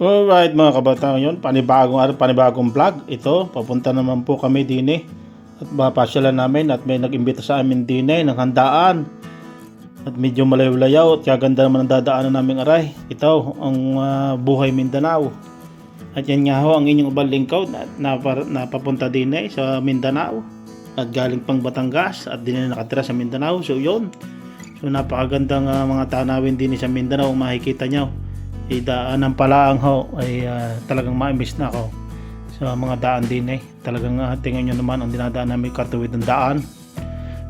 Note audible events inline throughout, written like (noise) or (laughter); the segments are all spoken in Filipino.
Alright mga kabataan yun, panibagong panibagong vlog. Ito, papunta naman po kami din eh. At mapasyalan namin at may nag-imbita sa amin din eh, ng handaan. At medyo malayo-layaw at kaganda naman ang dadaanan namin aray. Ito, ang ah, buhay Mindanao. At yan nga ho, ang inyong ubang lingkod na, na, na papunta din eh sa Mindanao. At galing pang Batangas at din na nakatira sa Mindanao. So yun, So napakagandang ah, mga tanawin din sa Mindanao kung makikita nyo. Eh, daanan pala ang ho ay ah, talagang ma-miss na ako sa mga daan din eh. Talagang uh, tingnan nyo naman ang dinadaan namin katuwid ng daan.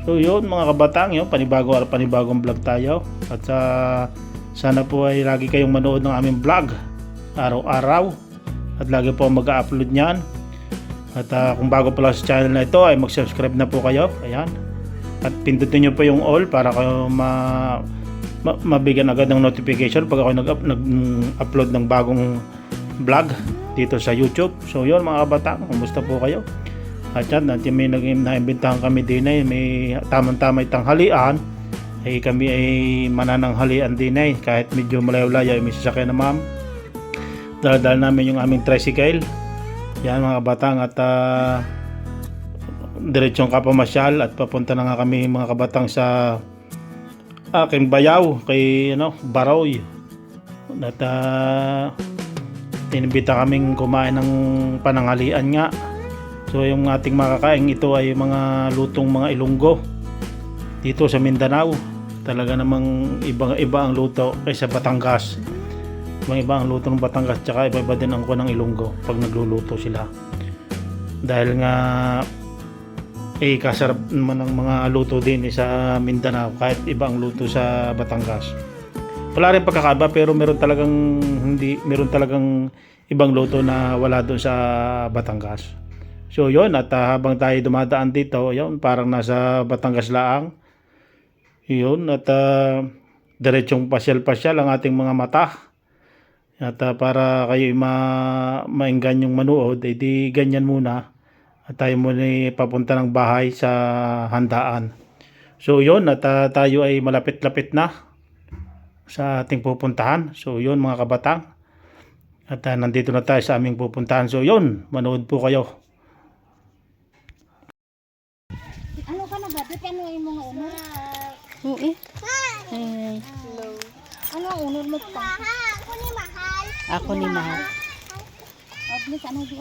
So yun mga kabatang yun, panibago panibagong vlog tayo. At sa sana po ay lagi kayong manood ng aming vlog araw-araw. At lagi po mag-upload niyan. At ah, kung bago pa lang sa channel na ito ay mag-subscribe na po kayo. Ayan. At pindutin nyo po yung all para kayo ma, ma mabigyan agad ng notification pag ako nag- nag-upload ng bagong vlog dito sa YouTube. So yun mga kabata, kumusta po kayo? At yan, natin may nag naimbentahan kami din ay may tamang-tamay tanghalian ay kami ay manananghalian din ay kahit medyo malayo-layo ay may sasakyan na ma'am. Dahil namin yung aming tricycle. Yan mga kabatang at ah, diretsong kapamasyal at papunta na nga kami mga kabatang sa aking bayaw kay ano Baroy. At uh, inibita kaming kumain ng pananghalian nga. So yung ating makakain ito ay mga lutong mga ilunggo dito sa Mindanao. Talaga namang iba, iba ang luto kaysa Batangas. Ibang iba ang luto ng Batangas tsaka iba iba din ang kuha ng pag nagluluto sila. Dahil nga eh kasarap naman ng mga luto din eh, sa Mindanao kahit iba ang luto sa Batangas. Wala rin pagkakaba pero meron talagang hindi meron talagang ibang luto na wala doon sa Batangas. So yon at ah, habang tayo dumadaan dito, yon parang nasa Batangas laang. Yun at ah, diretsong pasyal-pasyal ang ating mga mata. At ah, para kayo ma mainggan yung manood, edi ganyan muna at tayo muna ay papunta ng bahay sa handaan. So yun, at ah, tayo ay malapit-lapit na sa ating pupuntahan. So yun mga kabatang. At ah, nandito na tayo sa aming pupuntahan. So yun, manood po kayo. Ano ka na ba? Dito ano yung mga unod? Oo eh. Ay, Ano ang unod mo pa? ako ni Mahal. At least ano di?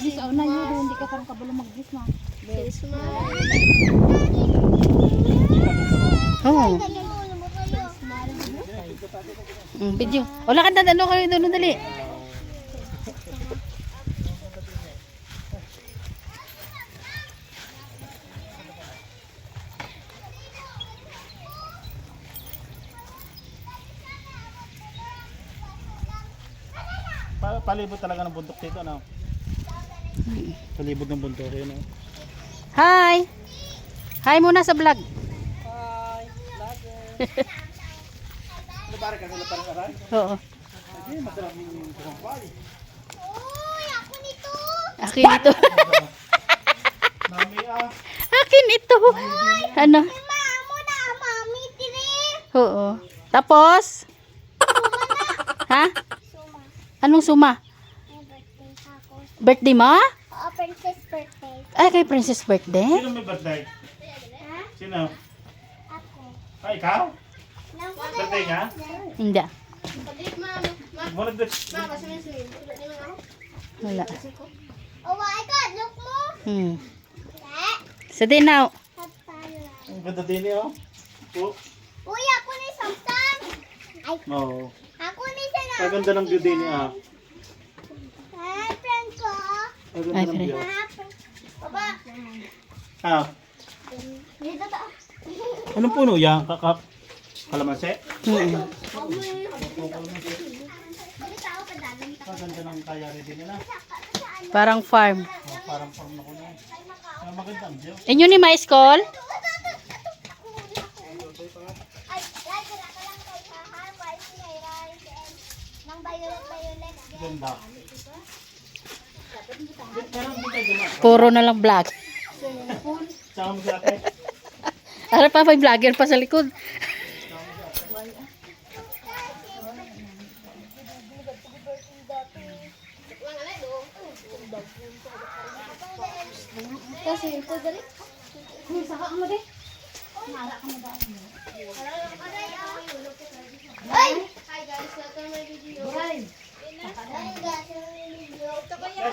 Di sa una nyo doon, di ka parang kabalo mag-gis na. Oo. Mm, video. Wala ka na ano kayo doon dali. Pa- palibot talaga ng bundok dito, no? Palibot ng bundok yun, no? Hi. Hi muna sa vlog. Ano ba ka sila parang aray? Oo. Hindi, masarap yung kusampay. Akin ito. (laughs) Nami ah. Akin ito. Ano? Oo. Tapos? Ha? Anong suma? Birthday mo? princess birthday. Ay, kay Princess birthday? Sino may birthday? Sino? Ako. Ah, ikaw? Birthday niya? Hindi. Wala. Oh my God, look mo. Hmm. Sa dinaw. Ang ganda din eh, oh. Oh. Uy, ako ni Samsung. Ay, Oo. Ang ganda ng view din ah. Hi, friend ko. Ang Ay, ganda ng view. Baba. Ah, Dito ta. anong puno yan? Kakap? Kalamansi? Hmm. Ang ganda ng kayari din nila. Parang farm. Oh, parang farm na ko na. Ah, maganda ang view. Inyo ni my school? Ay, like ko lang kay Kahar, White, Mayray, and ng violet, violet. Ganda. Parang hindi tayo guma. Puro na lang vlog. Mo. Ara pa may vlogger pa sa likod. Kasi ito dali. Saka mo de. Ay! Hi guys, welcome to my video. Hi! Hi guys, welcome to my video. Ito ba yung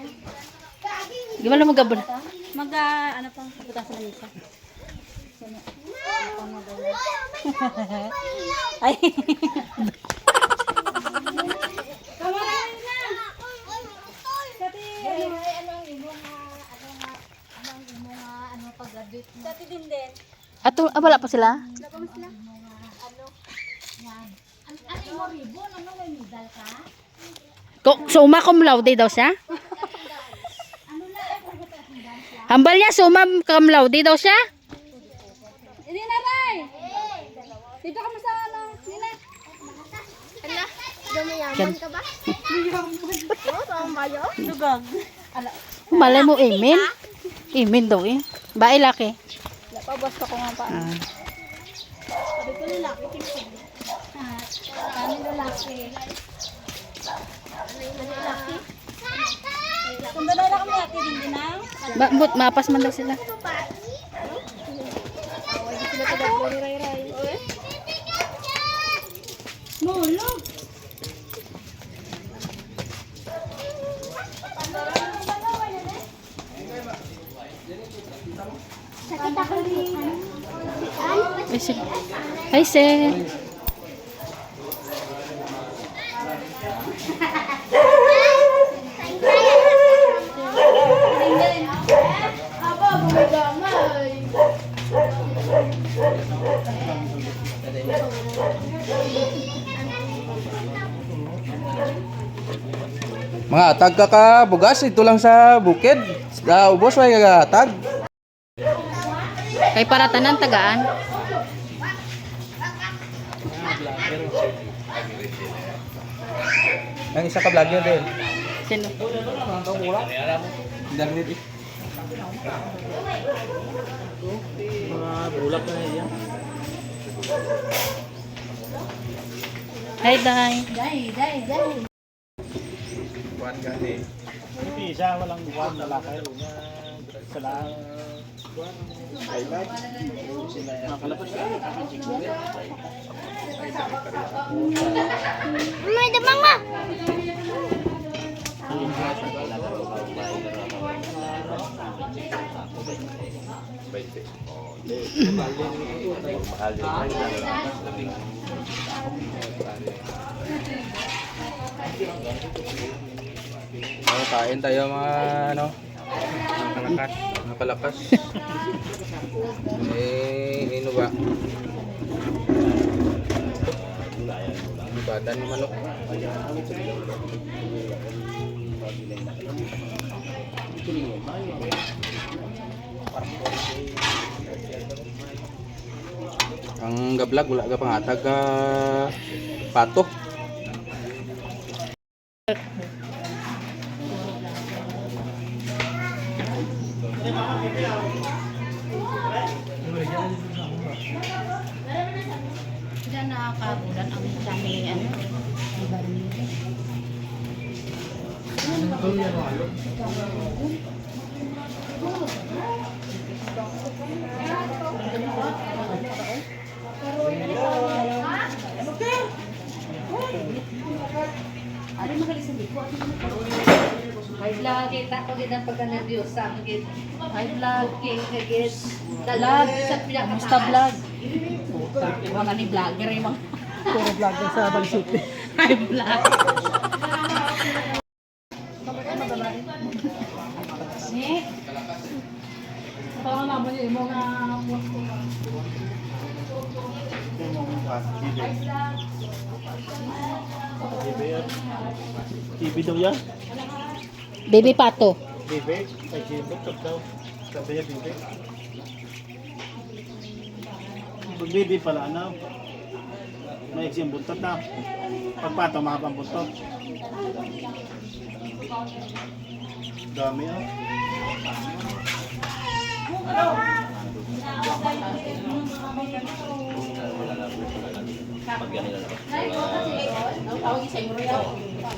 Ang dami. Gimana mo gabon? Mag ah, ano pa? Buta sa lamisa. Ay. Ato, ah, wala pa sila? Ko, suma cum laude daw siya? Hambal niya, suma cum laude daw siya? Hindi na, Ray! Dito ka mo sa ano? Hindi na. Ala, dumayaman ka ba? Yun? Dugag. Malay mo, Imin? Imin daw eh. Bae laki. Napabas ko nga pa. Ah. Sabi ko lalaki, kinsan. Ano lalaki? Ano lalaki? Kung dala kami ate din din but, mapas man daw sila. Mulog! Sakit ako rin. Ay, sir. Ay, sir. Mga atag ka ka bugas ito lang sa bukid. Sa ubos may atag. Kay para tanan tagaan. Ang isa ka vlogger din. Sino? Dami din. Mga bulak na yan. Hi, Day. Dai, dai, dai. Kuan ka. Hindi siya, walang buwan na lakay. Ka. May damang nga. Oh, kain tayo mga ano. Mga kalakas, mga palakas. eh, ano ba? Badan ng manok. Ang gablag wala ka pang atag ka pato. Sila nakakabulan ang dami ano. ang baril. Ay vlog, ang pagka-nervyos sa akin. Ay vlog, king kagit. Dalag, sa pinakataas. Musta vlog? Mga ni vlogger yung mga Puro vlogger sa (laughs) Balisuti. hi vlog. Ni. Parang naman yung mga TV daw yan. Baby pato. Bibi. Ay, Bibi. Tok daw. Sabi niya Bibi. Bibi pala, ano? May yung buntot na. Pagpato, mahabang buntot. Dami, ah. Wala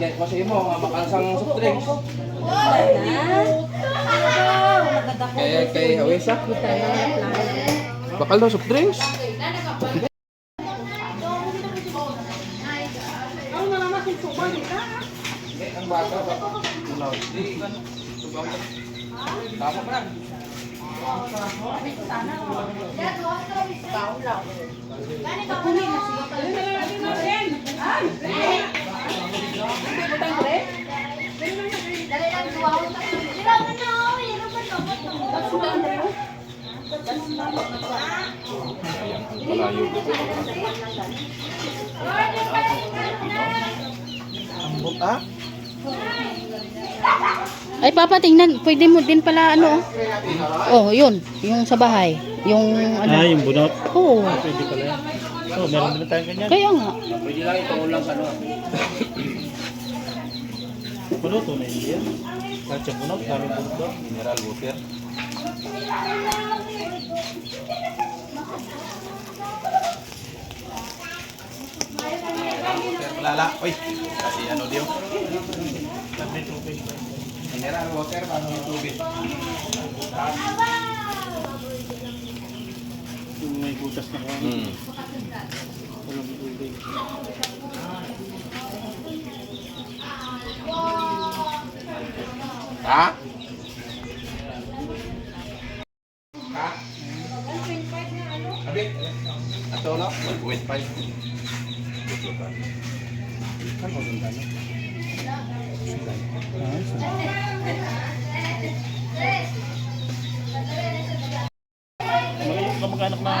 kaya pa sa imo nga makansang soft drinks. Kaya kay Hawisa. Bakal daw soft drinks. Ang bata ba? Kan. Tama pa. Malayo. Ambot ah. Ay, papa, tingnan. Pwede mo din pala, ano. Oh, yun. Yung sa bahay. Yung, ano. Ah, yung bunot. Oo. Pwede pala yan. So, meron din tayong ganyan. Kaya nga. Pwede lang ito ulang sa ano. (laughs) Bunot, yan. Kahit yung bunot, dami bunot. Mineral water. Lala, oy. Kasi ano diyo? Mineral water paano yung tubig? Yung may butas na kaya. Hmm. Walang tubig. Ha? Ha? Abi, ato na, 1.5. Mga yung kamag-anak na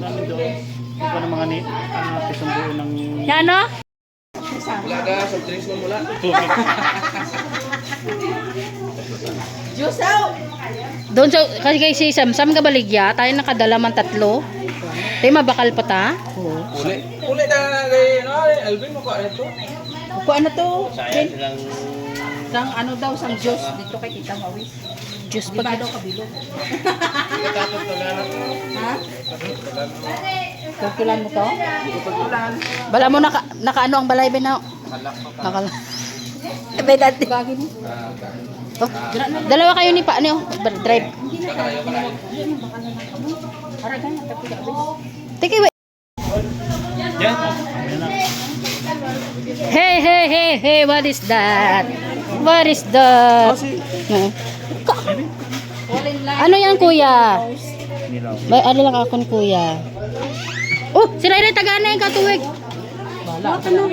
namin doon. Ito ng mga ni, uh, pisang buo ng Na ano? Wala ka, soft drinks mo mula. tubig. Doon sa, kasi kay si Samsam Gabaligya, tayo nakadala man tatlo. Tayo mabakal pa ta. Uli. Uli na ano, Alvin mo ka ito. Kung ano to? Sayang silang... Sang ano daw, sang Diyos dito kay Tita Mawis. Diyos Di ba pag... daw kabilog? ha? Tutulan mo to? Bala mo naka, naka ano ang balay ba na? Naka... Bay dati. Bagay mo. Oh, dalawa kayo ni pa ano, drive. Haragan, nagkapiga. Tiki, wait. Yan. Hey, what is that? What is that? Ka- Ano yan, kuya? May ano lang ako ni kuya. Oh, si Ray tagana yung katuwig. Bala ka na.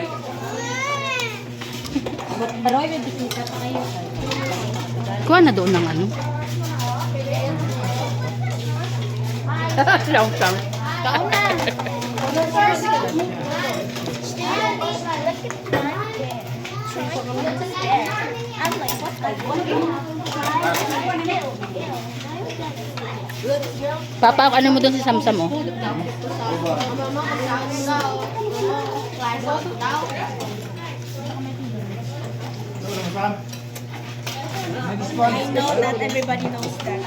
Baroy, may bisita pa kayo. Kuha na doon ng ano. (laughs) (laughs) Lang lang. Papa, ano mo doon si Samsam oh? I know that everybody knows that.